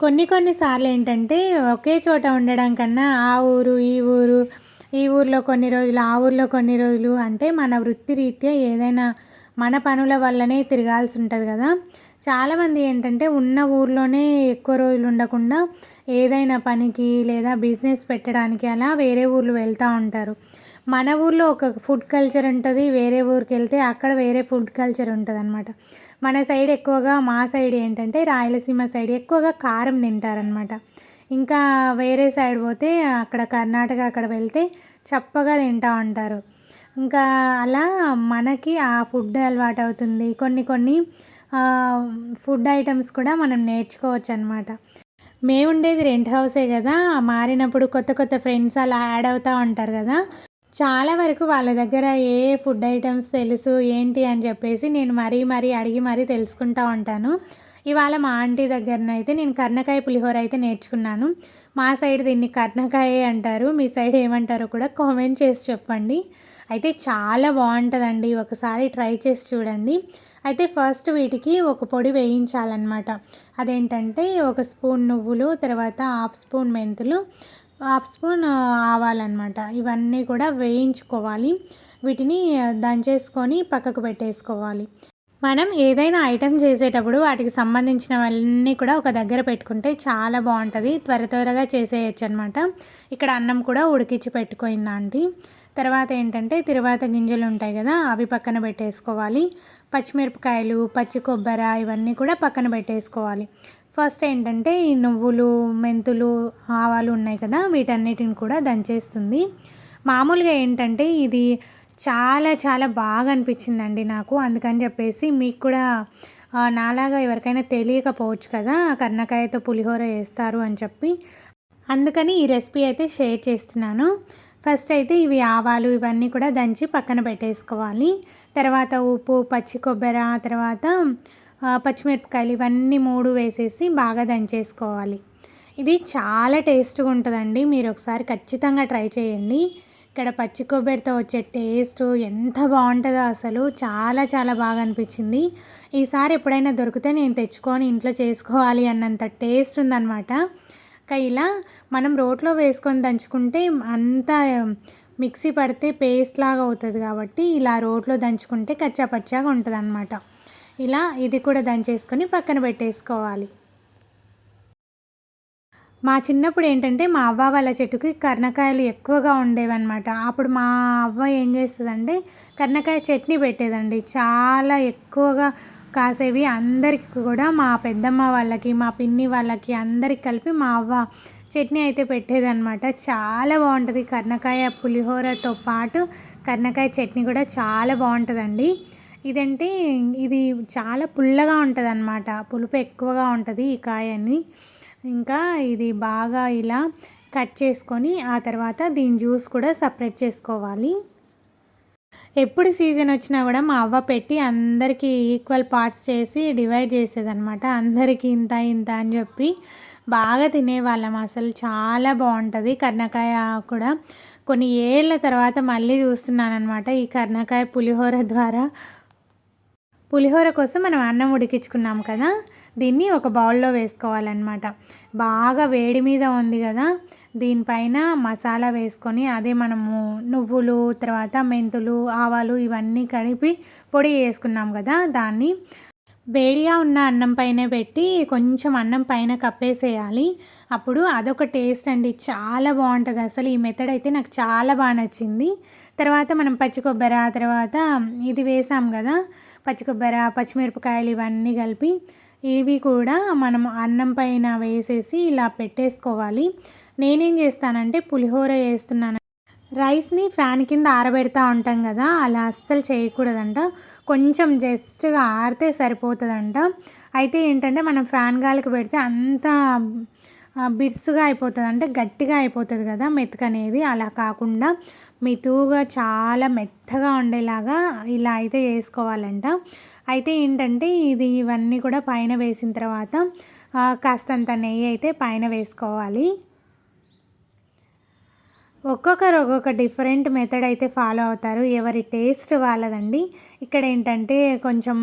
కొన్ని కొన్నిసార్లు ఏంటంటే ఒకే చోట ఉండడం కన్నా ఆ ఊరు ఈ ఊరు ఈ ఊర్లో కొన్ని రోజులు ఆ ఊర్లో కొన్ని రోజులు అంటే మన వృత్తి రీత్యా ఏదైనా మన పనుల వల్లనే తిరగాల్సి ఉంటుంది కదా. చాలామంది ఏంటంటే ఉన్న ఊర్లోనే ఎక్కువ రోజులు ఉండకుండా ఏదైనా పనికి లేదా బిజినెస్ పెట్టడానికి అలా వేరే ఊర్లు వెళ్తూ ఉంటారు. మన ఊర్లో ఒక ఫుడ్ కల్చర్ ఉంటుంది వేరే ఊరికి వెళ్తే అక్కడ వేరే ఫుడ్ కల్చర్ ఉంటుంది అనమాట మన సైడ్ ఎక్కువగా మా సైడ్ ఏంటంటే రాయలసీమ సైడ్ ఎక్కువగా కారం తింటారనమాట ఇంకా వేరే సైడ్ పోతే అక్కడ కర్ణాటక అక్కడ వెళ్తే చప్పగా తింటూ ఉంటారు. ఇంకా అలా మనకి ఆ ఫుడ్ అలవాటు అవుతుంది. కొన్ని కొన్ని ఫుడ్ ఐటమ్స్ కూడా మనం నేర్చుకోవచ్చు అనమాట మేము ఉండేది రెంట్ హౌసే కదా మారినప్పుడు కొత్త కొత్త ఫ్రెండ్స్ అలా యాడ్ అవుతూ ఉంటారు కదా. చాలా వరకు వాళ్ళ దగ్గర ఏ ఫుడ్ ఐటమ్స్ తెలుసు ఏంటి అని చెప్పేసి నేను మరీ మరీ అడిగి మరీ తెలుసుకుంటూ ఉంటాను. ఇవాళ మా ఆంటీ దగ్గరనైతే నేను కర్ణకాయ పులిహోర అయితే నేర్చుకున్నాను. మా సైడ్ దీన్ని కర్ణకాయ అంటారు. మీ సైడ్ ఏమంటారో కూడా కామెంట్ చేసి చెప్పండి. అయితే చాలా బాగుంటుందండి. ఒకసారి ట్రై చేసి చూడండి. అయితే ఫస్ట్ వీటికి ఒక పొడి వేయించాలన్నమాట. అదేంటంటే ఒక స్పూన్ నువ్వులు తర్వాత హాఫ్ స్పూన్ మెంతులు హాఫ్ స్పూన్ ఆవాలన్నమాట. ఇవన్నీ కూడా వేయించుకోవాలి. వీటిని దంచేసుకొని పక్కకు పెట్టేసుకోవాలి. మనం ఏదైనా ఐటెం చేసేటప్పుడు వాటికి సంబంధించినవన్నీ కూడా ఒక దగ్గర పెట్టుకుంటే చాలా బాగుంటుంది. త్వర త్వరగా చేసేయచ్చు అనమాట ఇక్కడ అన్నం కూడా ఉడికించి పెట్టుకోయింది ఆంటీ. తర్వాత ఏంటంటే తిరువాత గింజలు ఉంటాయి కదా అవి పక్కన పెట్టేసుకోవాలి. పచ్చిమిరపకాయలు పచ్చి కొబ్బరి ఇవన్నీ కూడా పక్కన పెట్టేసుకోవాలి. ఫస్ట్ ఏంటంటే ఈ నువ్వులు మెంతులు ఆవాలు ఉన్నాయి కదా వీటన్నిటిని కూడా దంచేస్తుంది. మామూలుగా ఏంటంటే ఇది చాలా చాలా బాగా అనిపించిందండి నాకు. అందుకని చెప్పేసి మీకు కూడా నాలాగా ఎవరికైనా తెలియకపోవచ్చు కదా కర్ణకాయతో పులిహోర వేస్తారు అని చెప్పి. అందుకని ఈ రెసిపీ అయితే షేర్ చేస్తున్నాను. ఫస్ట్ అయితే ఇవి ఆవాలు ఇవన్నీ కూడా దంచి పక్కన పెట్టేసుకోవాలి. తర్వాత ఉప్పు పచ్చి కొబ్బరి తర్వాత పచ్చిమిరపకాయలు ఇవన్నీ మూడు వేసేసి బాగా దంచేసుకోవాలి. ఇది చాలా టేస్ట్గా ఉంటుందండి. మీరు ఒకసారి ఖచ్చితంగా ట్రై చేయండి. ఇక్కడ పచ్చి కొబ్బరితో వచ్చే టేస్ట్ ఎంత బాగుంటుందో అసలు చాలా చాలా బాగా అనిపించింది. ఈసారి ఎప్పుడైనా దొరికితే నేను తెచ్చుకొని ఇంట్లో చేసుకోవాలి అన్నంత టేస్ట్ ఉందన్నమాట. ఇంకా ఇలా మనం రోట్లో వేసుకొని దంచుకుంటే అంత మిక్సీ పడితే పేస్ట్ లాగా అవుతుంది కాబట్టి ఇలా రోట్లో దంచుకుంటే కచ్చా పచ్చాగా ఉంటుంది అన్నమాట ఇలా ఇది కూడా దంచేసుకొని పక్కన పెట్టేసుకోవాలి. మా చిన్నప్పుడు ఏంటంటే మా అవ్వ వాళ్ళ చెట్టుకి కర్ణకాయలు ఎక్కువగా ఉండేవన్నమాట. అప్పుడు మా అవ్వ ఏం చేస్తుందంటే కర్ణకాయ చట్నీ పెట్టేదండి. చాలా ఎక్కువగా కాసేవి అందరికి కూడా మా పెద్దమ్మ వాళ్ళకి మా పిన్ని వాళ్ళకి అందరికి కలిపి మా అవ్వ చట్నీ అయితే పెట్టేదన్నమాట. చాలా బాగుంటుంది. కర్ణకాయ పులిహోరతో పాటు కర్ణకాయ చట్నీ కూడా చాలా బాగుంటుందండి. ఇదంటే ఇది చాలా పుల్లగా ఉంటుంది అనమాట పులుపు ఎక్కువగా ఉంటుంది ఈ కాయని. ఇంకా ఇది బాగా ఇలా కట్ చేసుకొని ఆ తర్వాత దీని జ్యూస్ కూడా సపరేట్ చేసుకోవాలి. ఎప్పుడు సీజన్ వచ్చినా కూడా మా అవ్వ పెట్టి అందరికీ ఈక్వల్ పార్ట్స్ చేసి డివైడ్ చేసేదనమాట అందరికీ ఇంత ఇంత అని చెప్పి బాగా తినేవాళ్ళం అసలు. చాలా బాగుంటుంది. కర్ణకాయ కూడా కొన్ని ఏళ్ళ తర్వాత మళ్ళీ చూస్తున్నాను అనమాట ఈ కర్ణకాయ పులిహోర ద్వారా. పులిహోర కోసం మనం అన్నం ఉడికించుకున్నాం కదా. దీన్ని ఒక బౌల్లో వేసుకోవాలన్నమాట. బాగా వేడి మీద ఉంది కదా. దీనిపైన మసాలా వేసుకొని అదే మనము నువ్వులు తర్వాత మెంతులు ఆవాలు ఇవన్నీ కలిపి పొడి వేసుకున్నాం కదా దాన్ని. వేడిగా ఉన్న అన్నం పైన పెట్టి కొంచెం అన్నం పైన కప్పేసేయాలి. అప్పుడు అదొక టేస్ట్ అండి. చాలా బాగుంటుంది. అసలు ఈ మెథడ్ అయితే నాకు చాలా బాగా నచ్చింది. తర్వాత మనం పచ్చి కొబ్బరి తర్వాత ఇది వేసాం కదా పచ్చి కొబ్బరి పచ్చిమిరపకాయలు ఇవన్నీ కలిపి ఇవి కూడా మనం అన్నం పైన వేసేసి ఇలా పెట్టేసుకోవాలి. నేనేం చేస్తానంటే పులిహోర వేస్తున్నాను రైస్ని ఫ్యాన్ కింద ఆరబెడతా ఉంటాం కదా అలా అస్సలు చేయకూడదంట. కొంచెం జస్ట్గా ఆరితే సరిపోతుందంట. అయితే ఏంటంటే మనం ఫ్యాన్ గాలికి పెడితే అంత బిర్సుగా అయిపోతుంది. అంటే గట్టిగా అయిపోతుంది కదా మెతుకనేది. అలా కాకుండా మెతుగా చాలా మెత్తగా ఉండేలాగా ఇలా అయితే వేసుకోవాలంట. అయితే ఏంటంటే ఇది ఇవన్నీ కూడా పైన వేసిన తర్వాత కాస్తంత నెయ్యి అయితే పైన వేసుకోవాలి. ఒక్కొక్కరు ఒక్కొక్క డిఫరెంట్ మెథడ్ అయితే ఫాలో అవుతారు. ఎవరి టేస్ట్ వాళ్ళదండి. ఇక్కడ ఏంటంటే కొంచెం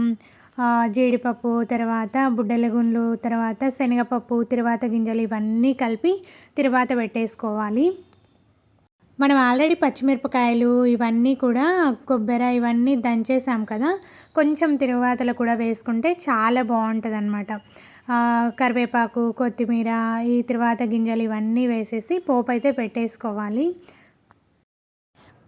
జీడిపప్పు తర్వాత బుడ్డల గుండ్లు తర్వాత శనగపప్పు తిరువాత గింజలు ఇవన్నీ కలిపి తిరువాత పెట్టేసుకోవాలి. మనం ఆల్రెడీ పచ్చిమిరపకాయలు ఇవన్నీ కూడా కొబ్బరి ఇవన్నీ దంచేసాం కదా. కొంచెం తిరువాతలు కూడా వేసుకుంటే చాలా బాగుంటుంది అనమాట కరివేపాకు కొత్తిమీర ఈ తర్వాత గింజలు ఇవన్నీ వేసేసి పోపు అయితే పెట్టేసుకోవాలి.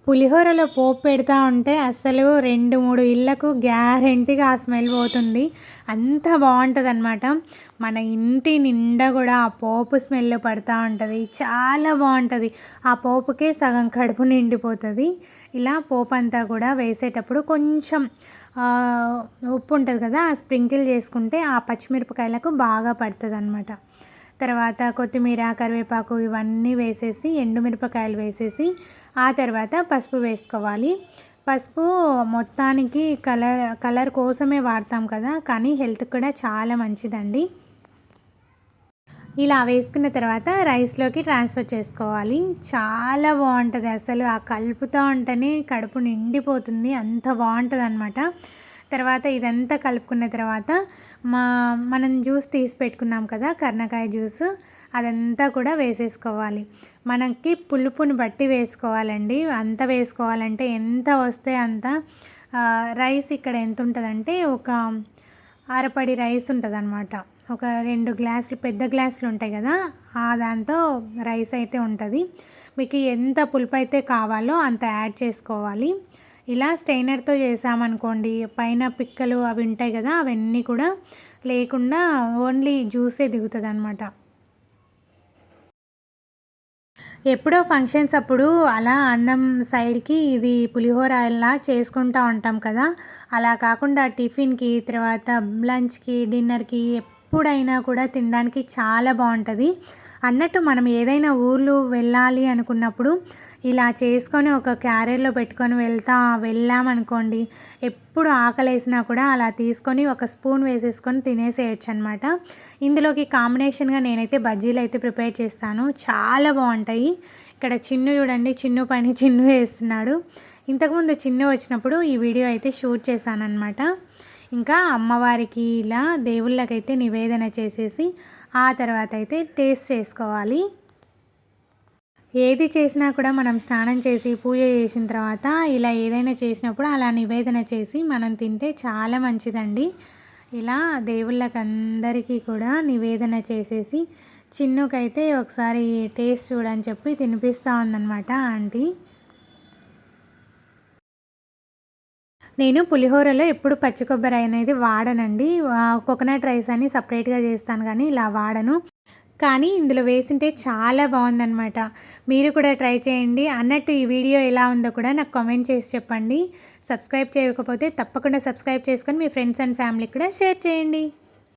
పులిహోరలో పోపు పెడతా ఉంటే అసలు రెండు మూడు ఇళ్ళకు గ్యారెంటీగా ఆ స్మెల్ పోతుంది. అంత బాగుంటుంది అనమాట మన ఇంటి నిండా కూడా ఆ పోపు స్మెల్ పడుతూ ఉంటుంది. చాలా బాగుంటుంది. ఆ పోపుకే సగం కడుపు నిండిపోతుంది. ఇలా పోపు అంతా కూడా వేసేటప్పుడు కొంచెం ఉప్పు ఉంటుంది కదా ఆ స్ప్రింకిల్ చేసుకుంటే ఆ పచ్చిమిరపకాయలకు బాగా పడుతుంది అనమాట తర్వాత కొత్తిమీర కరివేపాకు ఇవన్నీ వేసేసి ఎండుమిరపకాయలు వేసేసి ఆ తర్వాత పసుపు వేసుకోవాలి. పసుపు మొత్తానికి కలర్ కలర్ కోసమే వాడతాం కదా కానీ హెల్త్ కూడా చాలా మంచిదండి. ఇలా వేసుకున్న తర్వాత రైస్లోకి ట్రాన్స్ఫర్ చేసుకోవాలి. చాలా బాగుంటుంది అసలు. ఆ కలుపుతూ ఉంటేనే కడుపు నిండిపోతుంది. అంత బాగుంటుంది అనమాట తర్వాత ఇదంతా కలుపుకున్న తర్వాత మా మనం జ్యూస్ తీసి పెట్టుకున్నాం కదా కర్ణకాయ జ్యూస్ అదంతా కూడా వేసేసుకోవాలి. మనకి పులుపుని బట్టి వేసుకోవాలండి. అంత వేసుకోవాలంటే ఎంత వస్తే అంత రైస్ ఇక్కడ ఎంత ఉంటుందంటే ఒక అరపడి రైస్ ఉంటుంది అనమాట ఒక రెండు గ్లాసులు పెద్ద గ్లాసులు ఉంటాయి కదా ఆ దాంతో రైస్ అయితే ఉంటుంది. మీకు ఎంత పులుపు అయితే కావాలో అంత యాడ్ చేసుకోవాలి. ఇలా స్టెయినర్తో చేసామనుకోండి పైన పిక్కలు అవి ఉంటాయి కదా అవన్నీ కూడా లేకుండా ఓన్లీ జ్యూసే దిగుతుంది అనమాట ఎప్పుడో ఫంక్షన్స్ అప్పుడు అలా అన్నం సైడ్కి ఇది పులిహోర ఇలా చేసుకుంటూ ఉంటాం కదా. అలా కాకుండా టిఫిన్కి తర్వాత లంచ్కి డిన్నర్కి ఎప్పుడైనా కూడా తినడానికి చాలా బాగుంటుంది. అన్నట్టు మనం ఏదైనా ఊర్లు వెళ్ళాలి అనుకున్నప్పుడు ఇలా చేసుకొని ఒక క్యారియర్లో పెట్టుకొని వెళ్తా వెళ్ళామనుకోండి ఎప్పుడు ఆకలేసినా కూడా అలా తీసుకొని ఒక స్పూన్ వేసేసుకొని తినేసేయచ్చు అనమాట ఇందులోకి కాంబినేషన్గా నేనైతే బజ్జీలు అయితే ప్రిపేర్ చేస్తాను. చాలా బాగుంటాయి. ఇక్కడ చిన్ను చూడండి చిన్ను పని చిన్ను వేస్తున్నాడు. ఇంతకుముందు చిన్ను వచ్చినప్పుడు ఈ వీడియో అయితే షూట్ చేశాను అనమాట ఇంకా అమ్మవారికి ఇలా దేవుళ్ళకైతే నివేదన చేసేసి ఆ తర్వాత అయితే టేస్ట్ చేసుకోవాలి. ఏది చేసినా కూడా మనం స్నానం చేసి పూజ చేసిన తర్వాత ఇలా ఏదైనా చేసినప్పుడు అలా నివేదన చేసి మనం తింటే చాలా మంచిదండి. ఇలా దేవుళ్ళకందరికీ కూడా నివేదన చేసేసి చిన్నుకైతే ఒకసారి టేస్ట్ చూడని చెప్పి తినిపిస్తూ ఉందన్నమాట ఆంటీ. నేను పులిహోరలో ఎప్పుడు పచ్చి కొబ్బరి అనేది వాడనండి. కోకోనట్ రైస్ అని సపరేట్గా చేస్తాను కానీ ఇలా వాడను. కానీ ఇందులో వేసింటే చాలా బాగుందనమాట మీరు కూడా ట్రై చేయండి. అన్నట్టు ఈ వీడియో ఎలా ఉందో కూడా నాకు కామెంట్ చేసి చెప్పండి. సబ్స్క్రైబ్ చేయకపోతే తప్పకుండా సబ్స్క్రైబ్ చేసుకొని మీ ఫ్రెండ్స్ అండ్ ఫ్యామిలీకి కూడా షేర్ చేయండి.